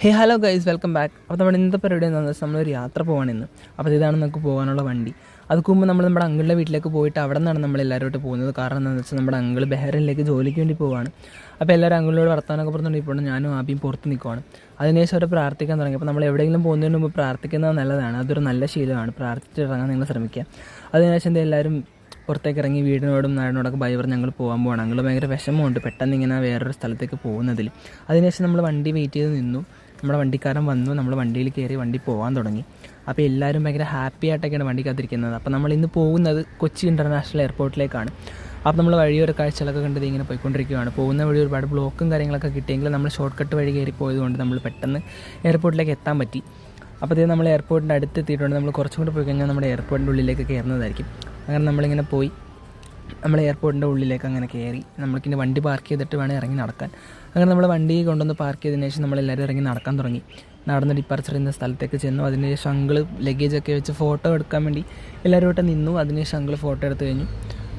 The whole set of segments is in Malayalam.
Hey hello guys welcome back അപ്പോൾ നമ്മുടെ ഇന്നത്തെ പരിപാടി എന്താണെന്ന് വെച്ചാൽ നമ്മളൊരു യാത്ര പോവാണ് ഇന്ന്. അപ്പോൾ ഇതാണ് നമുക്ക് പോകാനുള്ള വണ്ടി. അതുക്ക് മുമ്പ് നമ്മൾ നമ്മുടെ അങ്കിളുടെ വീട്ടിലേക്ക് പോയിട്ട് അവിടെ നിന്നാണ് നമ്മൾ എല്ലാവരോട്ട് പോകുന്നത്. കാരണം എന്താണെന്ന് വെച്ചാൽ നമ്മുടെ അങ്കിൾ ബഹ്റിനിലേക്ക് ജോലിക്ക് വേണ്ടി പോവാണ്. അപ്പോൾ എല്ലാവരും അങ്കിളിനോട് വർത്താനൊക്കെ പറഞ്ഞുകൊണ്ട് ഞാനും ആബിയും പുറത്ത് നിൽക്കുവാണ് അതിനുശേഷം അവരെ പ്രാർത്ഥിക്കാൻ തുടങ്ങി. അപ്പോൾ നമ്മൾ എവിടെയെങ്കിലും പോകുന്നതിന് മുമ്പ് പ്രാർത്ഥിക്കുന്നത് നല്ലതാണ്. അതൊരു നല്ല ശീലമാണ്. പ്രാർത്ഥിച്ചിറങ്ങാൻ നിങ്ങൾ ശ്രമിക്കുക. അതിനുശേഷം എന്താ എല്ലാവരും പുറത്തേക്ക് ഇറങ്ങി വീടിനോടും നാടിനോടൊക്കെ ഭയ ഞങ്ങൾ പോകാൻ പോകണം ഞങ്ങൾ ഭയങ്കര വിഷമമുണ്ട്. പെട്ടെന്ന് ഇങ്ങനെ വേറൊരു സ്ഥലത്തേക്ക് പോകുന്നതിൽ അതിനുശേഷം നമ്മൾ വണ്ടി വെയിറ്റ് ചെയ്ത് നിന്നു. നമ്മുടെ വണ്ടിക്കാരൻ വന്നു. നമ്മൾ വണ്ടിയിൽ കയറി വണ്ടി പോകാൻ തുടങ്ങി. അപ്പോൾ എല്ലാവരും ഭയങ്കര ഹാപ്പി ആയിട്ടൊക്കെയാണ് വണ്ടി കാത്തിരിക്കുന്നത് അപ്പോൾ നമ്മൾ ഇന്ന് പോകുന്നത് കൊച്ചി ഇന്റർനാഷണൽ എയർപോർട്ടിലേക്കാണ് അപ്പോൾ നമ്മൾ വഴിയൊരു കാഴ്ചകളൊക്കെ കണ്ടത് ഇങ്ങനെ പോയിക്കൊണ്ടിരിക്കുകയാണ് പോകുന്ന വഴി ഒരുപാട് ബ്ലോക്കും കാര്യങ്ങളൊക്കെ കിട്ടിയെങ്കിലും നമ്മൾ ഷോർട്ട് കട്ട് വഴി കയറി പോയതുകൊണ്ട് നമ്മൾ പെട്ടെന്ന് എയർപോർട്ടിലേക്ക് എത്താൻ പറ്റി. അപ്പോൾ നമ്മൾ എയർപോർട്ടിന്റെ അടുത്ത് എത്തിയിട്ടുണ്ട് നമ്മൾ കുറച്ചും കൂടി പോയി കഴിഞ്ഞാൽ നമ്മുടെ എയർപോർട്ടിന്റെ ഉള്ളിലേക്ക് കയറുന്നതായിരിക്കും അങ്ങനെ നമ്മളിങ്ങനെ പോയി. നമ്മൾ എയർപോർട്ടിന്റെ ഉള്ളിലേക്ക് അങ്ങനെ കയറി നമ്മൾക്കിന്റെ വണ്ടി പാർക്ക് ചെയ്തിട്ട് വേണം ഇറങ്ങി നടക്കാൻ. അങ്ങനെ നമ്മൾ വണ്ടി കൊണ്ടുവന്ന് പാർക്ക് ചെയ്തതിന് ശേഷം നമ്മളെല്ലാവരും ഇറങ്ങി നടക്കാൻ തുടങ്ങി. നടന്ന് ഡിപ്പാർച്ചർ ചെയ്യുന്ന സ്ഥലത്തേക്ക് ചെന്നു. അതിന് ശേഷം അങ്കിൾ ലഗേജൊക്കെ വെച്ച് ഫോട്ടോ എടുക്കാൻ വേണ്ടി എല്ലാവരും ഇവിടെ നിന്നു. അതിന് ശേഷം അങ്കിൾ ഫോട്ടോ എടുത്ത് കഴിഞ്ഞു.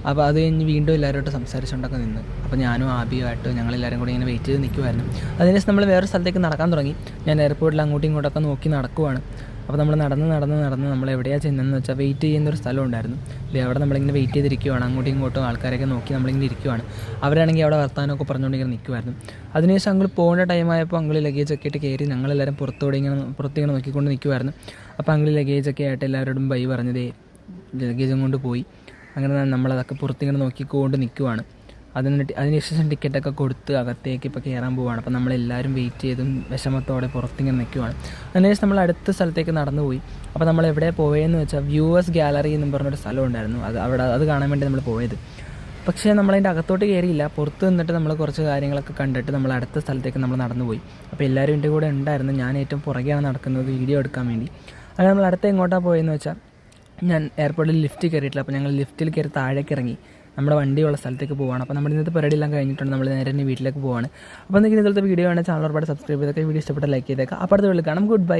അപ്പോൾ അത് കഴിഞ്ഞ് വീണ്ടും എല്ലാവരുമായിട്ട് സംസാരിച്ചുകൊണ്ടൊക്കെ നിന്ന്. അപ്പോൾ ഞാനും ആബിയുമായിട്ട് ഞങ്ങളെല്ലാവരും കൂടി ഇങ്ങനെ വെയിറ്റ് ചെയ്ത് നിൽക്കുമായിരുന്നു അതിനുശേഷം നമ്മൾ വേറെ സ്ഥലത്തേക്ക് നടക്കാൻ തുടങ്ങി. ഞാൻ എയർപോർട്ടിൽ അങ്ങോട്ടും ഇങ്ങോട്ടൊക്കെ നോക്കി നടക്കുവാണ്. അപ്പോൾ നമ്മൾ നടന്ന് നടന്ന് നടന്ന് നമ്മൾ എവിടെയാണ് ചെന്നതെന്ന് വെച്ചാൽ വെയിറ്റ് ചെയ്യുന്ന ഒരു സ്ഥലം ഉണ്ടായിരുന്നു. അവിടെ നമ്മളിങ്ങനെ വെയിറ്റ് ചെയ്തിരിക്കുവാണ്. അങ്ങോട്ടും ഇങ്ങോട്ടും ആൾക്കാരൊക്കെ നോക്കി നമ്മളിങ്ങനെ ഇരിക്കുവാണ്. അവരാണെങ്കിൽ അവിടെ വർത്താനമൊക്കെ പറഞ്ഞുകൊണ്ട് ഇങ്ങനെ നിൽക്കുമായിരുന്നു അതിനുശേഷം അങ്ങൾ പോകേണ്ട ടൈമായപ്പോൾ അങ്ങൾ ലഗേജൊക്കെ ആയിട്ട് കയറി ഞങ്ങളെല്ലാവരും പുറത്തോടെ ഇങ്ങനെ പുറത്തിങ്ങനെ നോക്കിക്കൊണ്ട് നിൽക്കുമായിരുന്നു അപ്പോൾ അങ്ങൾ ലഗേജൊക്കെ ആയിട്ട് എല്ലാവരോടും ബൈ പറഞ്ഞതേ ലഗേജും കൊണ്ട് പോയി. അങ്ങനെ നമ്മളതൊക്കെ പുറത്തിങ്ങനെ നോക്കിക്കൊണ്ട് നിൽക്കുവാണ് അതിന് അതിനുശേഷം ടിക്കറ്റൊക്കെ കൊടുത്ത് അകത്തേക്ക് ഇപ്പോൾ കയറാൻ പോവാണ്. അപ്പോൾ നമ്മളെല്ലാവരും വെയിറ്റ് ചെയ്തും വിഷമത്തോടെ പുറത്തിങ്ങനെ നിൽക്കുവാണ് അതിനുശേഷം നമ്മൾ അടുത്ത സ്ഥലത്തേക്ക് നടന്നു പോയി അപ്പോൾ നമ്മൾ എവിടെ പോയെന്ന് വെച്ചാൽ വ്യൂവേഴ്സ് ഗാലറി എന്നും പറഞ്ഞൊരു സ്ഥലം ഉണ്ടായിരുന്നു. അത് അവിടെ അത് കാണാൻ വേണ്ടി നമ്മൾ പോയത്. പക്ഷേ നമ്മളതിന്റെ അകത്തോട്ട് കയറിയില്ല പുറത്ത് നിന്നിട്ട് നമ്മൾ കുറച്ച് കാര്യങ്ങളൊക്കെ കണ്ടിട്ട് നമ്മൾ അടുത്ത സ്ഥലത്തേക്ക് നമ്മൾ നടന്നു പോയി അപ്പോൾ എല്ലാവരും എന്റെ കൂടെ ഉണ്ടായിരുന്നു. ഞാൻ ഏറ്റവും പുറകെയാണ് നടക്കുന്നത് വീഡിയോ എടുക്കാൻ വേണ്ടി. അങ്ങനെ നമ്മൾ അടുത്ത എങ്ങോട്ടാണ് പോയെന്ന് വെച്ചാൽ ഞാൻ എയർപോർട്ടിൽ ലിഫ്റ്റ് കയറിയിട്ടില്ല. അപ്പോൾ ഞങ്ങൾ ലിഫ്റ്റിൽ കയറി താഴേക്ക് ഇറങ്ങി. നമ്മുടെ വണ്ടിയുള്ള സ്ഥലത്തേക്ക് പോവാണ്. അപ്പോൾ നമ്മുടെ ഇന്നത്തെ പരിപാടി എല്ലാം കഴിഞ്ഞിട്ടുണ്ട്. നമ്മൾ നേരെ തന്നെ വീട്ടിലേക്ക് പോവാണ്. അപ്പോൾ എന്തെങ്കിലും ഇന്നത്തെ വീഡിയോ വേണമെങ്കിൽ ചാനൽ ഒരുപാട് സബ്സ്ക്രൈബ് ചെയ്തൊക്കെ. വീഡിയോ ഇഷ്ടപ്പെട്ട ലൈക്ക് ചെയ്തേക്കാം. അപ്പോൾ അടുത്ത വീട്ടിൽ കാണാം. Good bye